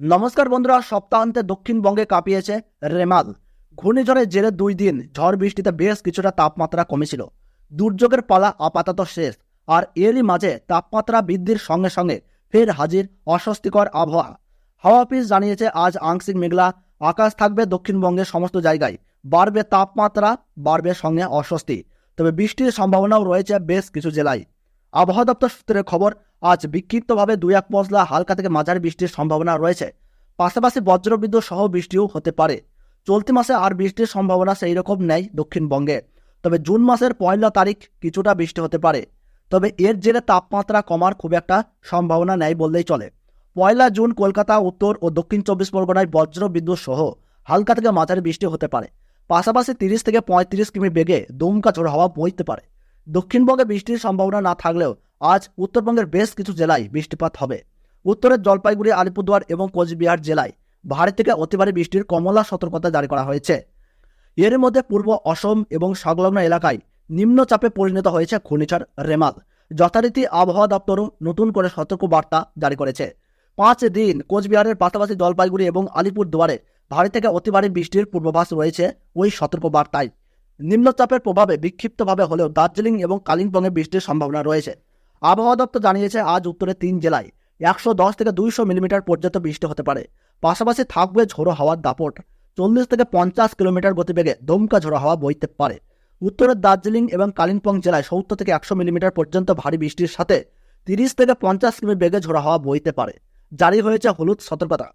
নমস্কার বন্ধুরা, সপ্তাহান্তে দক্ষিণবঙ্গে কাঁপিয়েছে রেমাল। ঘূর্ণিঝড়ের জেরে দুই দিন ঝড় বৃষ্টিতে বেশ কিছুটা তাপমাত্রা কমেছিল। দুর্যোগের পালা আপাতত শেষ, আর এরই মাঝে তাপমাত্রা বৃদ্ধির সঙ্গে সঙ্গে ফের হাজির অস্বস্তিকর আবহাওয়া। হাওয়া অফিস জানিয়েছে, আজ আংশিক মেঘলা, আকাশ থাকবে দক্ষিণবঙ্গের সমস্ত জায়গায়। বাড়বে তাপমাত্রা, বাড়বে সঙ্গে অস্বস্তি। তবে বৃষ্টির সম্ভাবনাও রয়েছে বেশ কিছু জেলায়। আবহাওয়া দপ্তর সূত্রের খবর আজ বিক্ষিপ্তভাবে দুই এক পশলা হালকা থেকে মাঝারি বৃষ্টির সম্ভাবনা রয়েছে। পাশাপাশি বজ্রবিদ্যুৎ সহ বৃষ্টিও হতে পারে। চলতি মাসে আর বৃষ্টির সম্ভাবনা সেই রকম নেই দক্ষিণবঙ্গে। তবে জুন মাসের পয়লা তারিখ কিছুটা বৃষ্টি হতে পারে। তবে এর জেরে তাপমাত্রা কমার খুব একটা সম্ভাবনা নেই বললেই চলে। পয়লা জুন কলকাতা, উত্তর ও দক্ষিণ চব্বিশ পরগনায় বজ্র বিদ্যুৎ সহ হালকা থেকে মাঝারি বৃষ্টি হতে পারে। পাশাপাশি তিরিশ থেকে পঁয়ত্রিশ কিমি বেগে দমকা ঝোড়ো হাওয়া বইতে পারে। দক্ষিণবঙ্গে বৃষ্টির সম্ভাবনা না থাকলেও আজ উত্তরবঙ্গের বেশ কিছু জেলায় বৃষ্টিপাত হবে। উত্তরের জলপাইগুড়ি, আলিপুরদুয়ার এবং কোচবিহার জেলায় ভারী থেকে অতি ভারী বৃষ্টির কমলা সতর্কতা জারি করা হয়েছে। এর মধ্যে পূর্ব অসম এবং সংলগ্ন এলাকায় নিম্নচাপে পরিণত হয়েছে ঘূর্ণিঝড় রেমাল। যথারীতি আবহাওয়া দপ্তরও নতুন করে সতর্ক বার্তা জারি করেছে। পাঁচ দিন কোচবিহারের পাশাপাশি জলপাইগুড়ি এবং আলিপুরদুয়ারে ভারী থেকে অতি ভারী বৃষ্টির পূর্বাভাস রয়েছে ওই সতর্ক বার্তায় নিম্নচাপের প্রভাবে বিক্ষিপ্তভাবে হলেও দার্জিলিং এবং কালিম্পংয়ে বৃষ্টির সম্ভাবনা রয়েছে। আবহাওয়া দপ্তর জানিয়েছে, আজ উত্তরে তিন জেলায় একশো দশ থেকে দুইশো মিলিমিটার পর্যন্ত বৃষ্টি হতে পারে। পাশাপাশি থাকবে ঝোড়ো হাওয়ার দাপট। চল্লিশ থেকে পঞ্চাশ কিলোমিটার গতিবেগে দমকা ঝোড়ো হাওয়া বইতে পারে। উত্তরের দার্জিলিং এবং কালিম্পং জেলায় সত্তর থেকে একশো মিলিমিটার পর্যন্ত ভারী বৃষ্টির সাথে তিরিশ থেকে পঞ্চাশ কিমি বেগে ঝোড়ো হাওয়া বইতে পারে। জারি হয়েছে হলুদ সতর্কতা।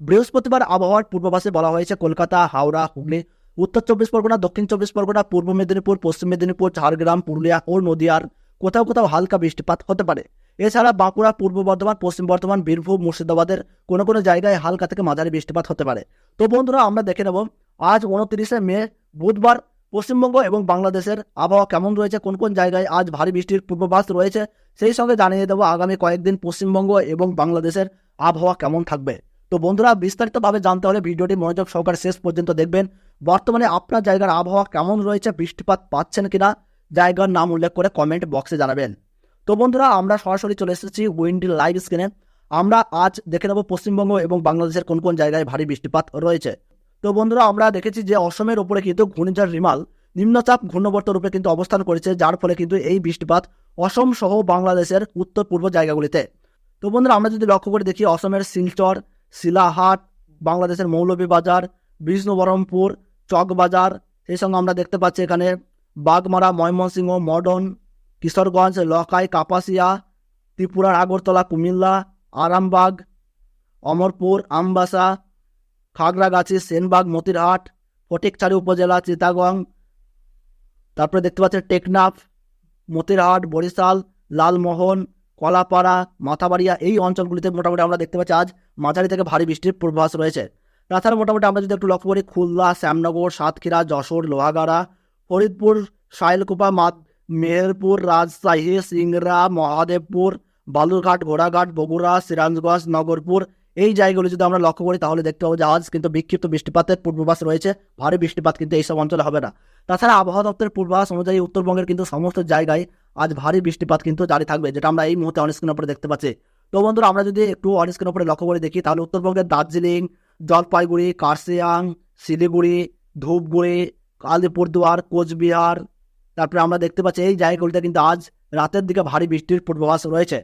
বৃহস্পতিবার আবহাওয়ার পূর্বাভাসে বলা হয়েছে, কলকাতা, হাওড়া, হুগলি, উত্তর চব্বিশ পরগনা, দক্ষিণ চব্বিশ পরগনা, পূর্ব মেদিনীপুর, পশ্চিম মেদিনীপুর, ঝাড়গ্রাম, পুরুলিয়া ও নদিয়ার কোথাও কোথাও হালকা বৃষ্টিপাত হতে পারে। এছাড়া বাঁকুড়া, পূর্ব বর্ধমান, পশ্চিম বর্ধমান, বীরভূম, মুর্শিদাবাদের কোনো কোনো জায়গায় হালকা থেকে মাঝারি বৃষ্টিপাত হতে পারে। তো বন্ধুরা, আমরা দেখে নেব আজ উনত্রিশে মে, বুধবার পশ্চিমবঙ্গ এবং বাংলাদেশের আবহাওয়া কেমন রয়েছে, কোন কোন জায়গায় আজ ভারী বৃষ্টির পূর্বাভাস রয়েছে, সেই সঙ্গে জানিয়ে দেবো আগামী কয়েকদিন পশ্চিমবঙ্গ এবং বাংলাদেশের আবহাওয়া কেমন থাকবে। তো বন্ধুরা, বিস্তারিতভাবে জানতে হলে ভিডিওটি মনোযোগ সহকারে শেষ পর্যন্ত দেখবেন। বর্তমানে আপনার জায়গার আবহাওয়া কেমন রয়েছে, বৃষ্টিপাত পাচ্ছেন কিনা জায়গার নাম উল্লেখ করে কমেন্ট বক্সে জানাবেন। তো বন্ধুরা, আমরা সরাসরি চলে এসেছি উইন্ডি লাইভ স্ক্রিনে আমরা আজ দেখে নেব পশ্চিমবঙ্গ এবং বাংলাদেশের কোন কোন জায়গায় ভারী বৃষ্টিপাত রয়েছে। তো বন্ধুরা, আমরা দেখেছি যে অসমের ওপরে কিন্তু ঘূর্ণিঝড় রিমাল নিম্নচাপ ঘূর্ণবর্ত রূপে কিন্তু অবস্থান করেছে, যার ফলে কিন্তু এই বৃষ্টিপাত অসম সহ বাংলাদেশের উত্তর পূর্ব জায়গাগুলিতে। তো বন্ধুরা, আমরা যদি লক্ষ্য করে দেখি, অসমের শিলচর, শিলাহাট, বাংলাদেশের মৌলভীবাজার, বিষ্ণুবরমপুর, চকবাজার সেই সঙ্গে আমরা দেখতে পাচ্ছি এখানে বাগমারা, ময়মনসিংহ, মডন, কিশোরগঞ্জ, লকাই, কাপাসিয়া, ত্রিপুরার আগরতলা, কুমিল্লা, আরামবাগ, অমরপুর, আমবাসা, খাগড়াগাছি, সেনবাগ, মতিরহাট, ফটিকছাড়ি উপজেলা চিতাগং তারপরে দেখতে পাচ্ছি টেকনাফ, মতিরহাট, বরিশাল, লালমোহন, কলাপাড়া, মাথাবাড়িয়া, এই অঞ্চলগুলিতে মোটামুটি আমরা দেখতে পাচ্ছি আজ মাঝারি থেকে ভারী বৃষ্টির পূর্বাভাস রয়েছে। তাছাড়া মোটামুটি আমরা যদি একটু লক্ষ্য করি, খুলনা, শ্যামনগর, সাতক্ষীরা, যশোর, লোহাগাড়া ফরিদপুর সাইলকুপা মাদ মেহেরপুর, রাজশাহী, সিংড়া, মহাদেবপুর, বালুরঘাট, ঘোড়াঘাট, বগুড়া, সিরাজগঞ্জ, নগরপুর। এই জায়গাগুলি যদি আমরা লক্ষ্য করি, তাহলে দেখতে পাবো যে আজ কিন্তু বিক্ষিপ্ত বৃষ্টিপাতের পূর্বাভাস রয়েছে। ভারী বৃষ্টিপাত কিন্তু এইসব অঞ্চলে হবে না। তাছাড়া আবহাওয়া দপ্তরের পূর্বাভাস অনুযায়ী উত্তরবঙ্গের কিন্তু সমস্ত জায়গায় আজ ভারী বৃষ্টিপাত কিন্তু জারি থাকবে, যেটা আমরা এই মুহূর্তে অনস্ক্রিনের উপরে দেখতে পাচ্ছি। তো বন্ধুরা, আমরা যদি একটু অনস্ক্রিনের উপরে লক্ষ্য করে দেখি, তাহলে উত্তরবঙ্গের দার্জিলিং, জলপাইগুড়ি কার্সিয়াং শিলিগুড়ি, ধূপগুড়ি আলিপুরদুয়ার কোচবিহার, তারপরে আমরা দেখতে পাচ্ছি এই জায়গাগুলিতে কিন্তু আজ রাতের দিকে ভারী বৃষ্টির পূর্বাভাস রয়েছে।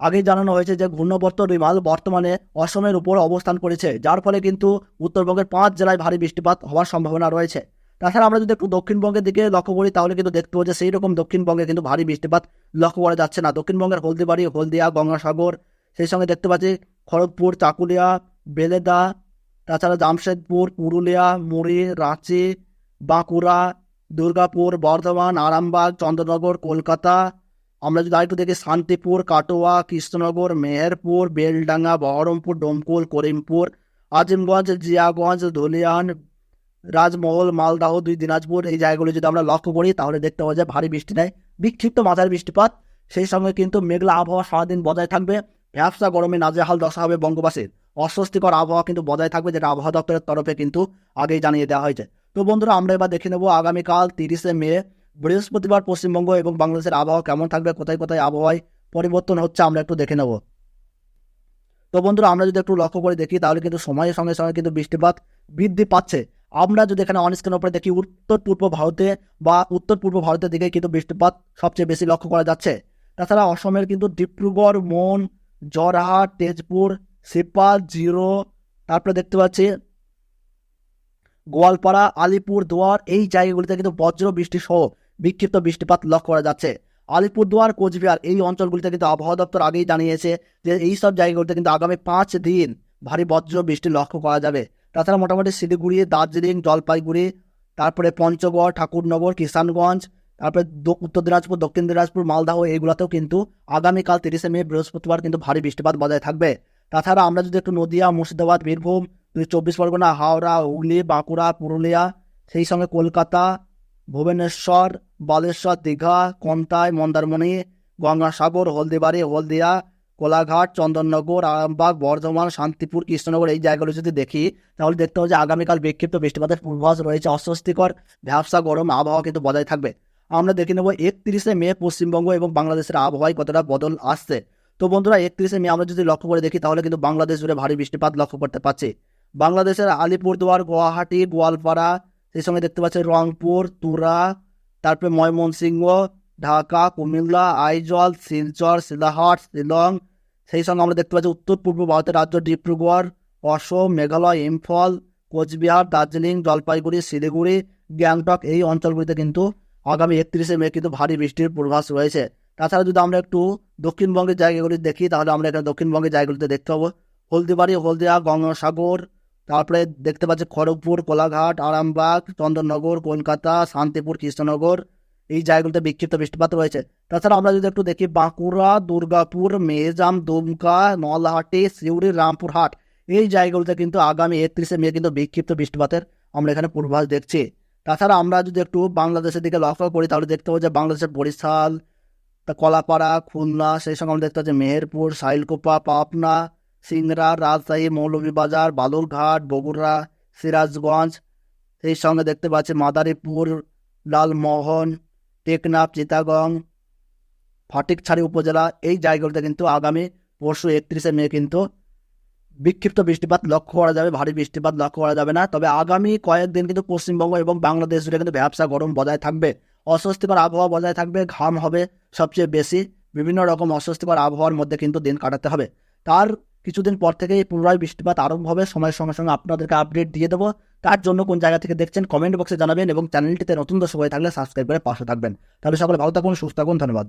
আগেই জানানো হয়েছে যে ঘূর্ণবর্ত রিমাল বর্তমানে অসমের উপর অবস্থান করেছে, যার ফলে কিন্তু উত্তরবঙ্গের পাঁচ জেলায় ভারী বৃষ্টিপাত হওয়ার সম্ভাবনা রয়েছে। তাছাড়া আমরা যদি একটু দক্ষিণবঙ্গের দিকে লক্ষ্য করি, তাহলে কিন্তু দেখতে পাবো যে সেই রকম দক্ষিণবঙ্গে কিন্তু ভারী বৃষ্টিপাত লক্ষ্য করা যাচ্ছে না। দক্ষিণবঙ্গের হলদিবাড়ি, হলদিয়া, গঙ্গাসাগর, সেই সঙ্গে দেখতে পাচ্ছি খড়গপুর, চাকুলিয়া, বেলেদা, তাছাড়া জামশেদপুর, পুরুলিয়া, মুড়ি, রাঁচি বাঁকুড়া, দুর্গাপুর, বর্ধমান, আরামবাগ, চন্দ্রনগর, কলকাতা। আমরা যদি আরেকটু দেখি, শান্তিপুর, কাটোয়া, কৃষ্ণনগর, মেহেরপুর, বেলডাঙ্গা, বহরমপুর, ডোমকুল, করিমপুর, আজিমগঞ্জ, জিয়াগঞ্জ ধুলিয়ান রাজমহল, মালদাহ, দুই দিনাজপুর, এই জায়গাগুলো যদি আমরা লক্ষ্য করি, তাহলে দেখতে পাওয়া যায় ভারী বৃষ্টি নেই। বিক্ষিপ্ত মাঝারি বৃষ্টিপাত, সেই সঙ্গে কিন্তু মেঘলা আবহাওয়া সারাদিন বজায় থাকবে। ব্যবসা গরমে নাজেহাল দশা হবে বঙ্গবাসীর। অস্বস্তিকর আবহাওয়া কিন্তু বজায় থাকবে, যেটা আবহাওয়া দপ্তরের তরফে কিন্তু আগেই জানিয়ে দেওয়া হয়েছে। তো বন্ধুরা, আমরা এবার দেখে নেব আগামীকাল তিরিশে মে, বৃহস্পতিবার পশ্চিমবঙ্গ এবং বাংলাদেশের আবহাওয়া কেমন থাকবে, কোথায় কোথায় আবহাওয়ায় পরিবর্তন হচ্ছে আমরা একটু দেখে নেব। তো বন্ধুরা, আমরা যদি একটু লক্ষ্য করে দেখি, তাহলে কিন্তু সময়ের সঙ্গে সঙ্গে কিন্তু বৃষ্টিপাত বৃদ্ধি পাচ্ছে। আমরা যদি এখানে অনস্ক্রিন উপরে দেখি, উত্তর পূর্ব ভারতে বা উত্তর পূর্ব ভারতের দিকে কিন্তু বৃষ্টিপাত সবচেয়ে বেশি লক্ষ্য করা যাচ্ছে। তাছাড়া অসমের কিন্তু ডিব্রুগড় মন জরহাট তেজপুর সিপাল জিরো, তারপরে দেখতে পাচ্ছি গোয়ালপাড়া আলিপুর দুয়ার এই জায়গাগুলিতে কিন্তু বজ্র বৃষ্টি সহ বিক্ষিপ্ত বৃষ্টিপাত লক্ষ্য করা যাচ্ছে। আলিপুরদুয়ার, কোচবিহার এই অঞ্চলগুলিতে কিন্তু আবহাওয়া দপ্তর আগেই জানিয়েছে যে এই সব জায়গাগুলিতে কিন্তু আগামী পাঁচ দিন ভারী বজ্র বৃষ্টি লক্ষ্য করা যাবে। তাছাড়া মোটামুটি শিলিগুড়ি, দার্জিলিং, জলপাইগুড়ি, তারপরে পঞ্চগড়, ঠাকুরনগর, কিষানগঞ্জ, তারপরে উত্তর দিনাজপুর, দক্ষিণ দিনাজপুর, মালদাহ এইগুলোতেও কিন্তু আগামীকাল তিরিশে মে বৃহস্পতিবার কিন্তু ভারী বৃষ্টিপাত বজায় থাকবে। তাছাড়া আমরা যদি একটু নদিয়া, মুর্শিদাবাদ, বীরভূম চব্বিশ পরগনা, হাওড়া, হুগলি, বাঁকুড়া, পুরুলিয়া, সেই সঙ্গে কলকাতা, ভুবনেশ্বর, বালেশ্বর, দীঘা, কন্টাই, মন্দারমণি, গঙ্গাসাগর, হলদিবাড়ি, হলদিয়া, কোলাঘাট, চন্দননগর, আরামবাগ, বর্ধমান, শান্তিপুর, কৃষ্ণনগর এই জায়গাগুলো যদি দেখি, তাহলে দেখতে হবে যে আগামীকাল বিক্ষিপ্ত বৃষ্টিপাতের পূর্বাভাস রয়েছে। অস্বস্তিকর, ভ্যাবসা গরম, আবহাওয়া কিন্তু বজায় থাকবে। আমরা দেখে নেব একত্রিশে মে পশ্চিমবঙ্গ এবং বাংলাদেশের আবহাওয়ায় কতটা বদল আসছে। তো বন্ধুরা, একত্রিশে মে আমরা যদি লক্ষ্য করে দেখি, তাহলে কিন্তু বাংলাদেশ জুড়ে ভারী বৃষ্টিপাত লক্ষ্য করতে পারছি। বাংলাদেশের আলিপুরদুয়ার গুয়াহাটি, গোয়ালপাড়া, সেই সঙ্গে দেখতে পাচ্ছি রংপুর, তুরা, তারপরে ময়মনসিংহ, ঢাকা, কুমিল্লা, আইজল, শিলচর, শিলাহাট, শিলং, সেই সঙ্গে আমরা দেখতে পাচ্ছি উত্তর পূর্ব ভারতের রাজ্য ডিব্রুগড়, অসম, মেঘালয়, ইম্ফল, কোচবিহার, দার্জিলিং, জলপাইগুড়ি, শিলিগুড়ি, গ্যাংটক, এই অঞ্চলগুলিতে কিন্তু আগামী একত্রিশে মে কিন্তু ভারী বৃষ্টির পূর্বাভাস রয়েছে। তাছাড়া যদি আমরা একটু দক্ষিণবঙ্গের জায়গাগুলি দেখি, তাহলে আমরা এখানে দক্ষিণবঙ্গের জায়গাগুলিতে দেখতে পাবো হলদিবাড়ি, হলদিয়া, গঙ্গাসাগর তারপরে দেখতে পাচ্ছি খড়গপুর, কোলাঘাট, আরামবাগ, চন্দননগর, কলকাতা, শান্তিপুর, কৃষ্ণনগর, এই জায়গাগুলোতে বিক্ষিপ্ত বৃষ্টিপাত রয়েছে। তাছাড়া আমরা যদি একটু দেখি বাঁকুড়া, দুর্গাপুর, মেজাম, দুমকা, নলহাটি, সিউড়ি, রামপুরহাট, এই জায়গাগুলোতে কিন্তু আগামী একত্রিশে মে কিন্তু বিক্ষিপ্ত বৃষ্টিপাতের আমরা এখানে পূর্বাভাস দেখছি। তাছাড়া আমরা যদি একটু বাংলাদেশের দিকে লক্ষ্য করি, তাহলে দেখতে পাবো যে বাংলাদেশের বরিশাল, তা কলাপাড়া, খুলনা, সেই সঙ্গে আমরা দেখতে পাচ্ছি মেহেরপুর সাইলকোপা পাবনা সিংড়া রাজশাহী, মৌলভীবাজার, বালুরঘাট, বগুড়া, সিরাজগঞ্জ। সেই সঙ্গে দেখতে পাচ্ছি মাদারীপুর, লালমোহন, টেকনাফ চিতাগং ফটিকছড়ি উপজেলা। এই জায়গাগুলোতে কিন্তু আগামী পরশু একত্রিশে মে কিন্তু বিক্ষিপ্ত বৃষ্টিপাত লক্ষ্য করা যাবে। ভারী বৃষ্টিপাত লক্ষ্য করা যাবে না। তবে আগামী কয়েকদিন কিন্তু পশ্চিমবঙ্গ এবং বাংলাদেশ জুড়ে কিন্তু ব্যবসা গরম বজায় থাকবে। অস্বস্তিকর আবহাওয়া বজায় থাকবে, ঘাম হবে সবচেয়ে বেশি। বিভিন্ন রকম অস্বস্তিকর আবহাওয়ার মধ্যে কিন্তু দিন কাটাতে হবে। তার কিছুদিন পর থেকেই পুনরায় বৃষ্টিপাত আরম্ভ হবে। সময়ের সঙ্গে সঙ্গে আপনাদেরকে আপডেট দিয়ে দেবো। তার জন্য কোন জায়গা থেকে দেখছেন কমেন্ট বক্সে জানাবেন এবং চ্যানেলটিতে নতুন দর্শক হয়ে থাকলে সাবস্ক্রাইব করে পাশে থাকবেন। তাহলে সকলে ভালো থাকুন, সুস্থ থাকুন, ধন্যবাদ।